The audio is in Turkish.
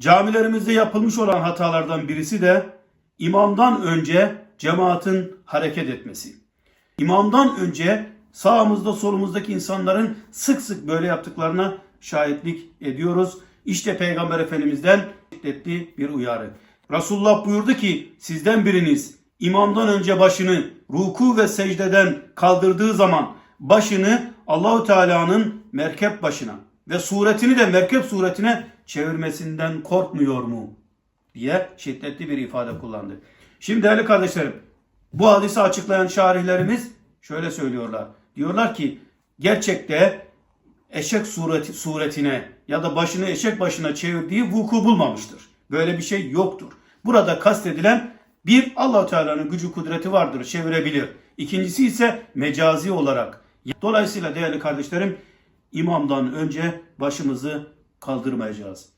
Camilerimizde yapılmış olan hatalardan birisi de imamdan önce cemaatin hareket etmesi. İmamdan önce sağımızda solumuzdaki insanların sık sık böyle yaptıklarına şahitlik ediyoruz. İşte Peygamber Efendimiz'den şiddetli bir uyarı. Resulullah buyurdu ki sizden biriniz imamdan önce başını ruku ve secdeden kaldırdığı zaman başını Allahu Teala'nın merkep başına ve suretini de merkep suretine çevirmesinden korkmuyor mu? diye şiddetli bir ifade kullandı. Şimdi değerli kardeşlerim bu hadisi açıklayan şarihlerimiz şöyle söylüyorlar. Diyorlar ki gerçekte eşek sureti, suretine ya da başını eşek başına çevirdiği vuku bulmamıştır. Böyle bir şey yoktur. Burada kastedilen bir allah Teala'nın gücü kudreti vardır çevirebilir. İkincisi ise mecazi olarak. Dolayısıyla değerli kardeşlerim imamdan önce başımızı kaldırmayacağız.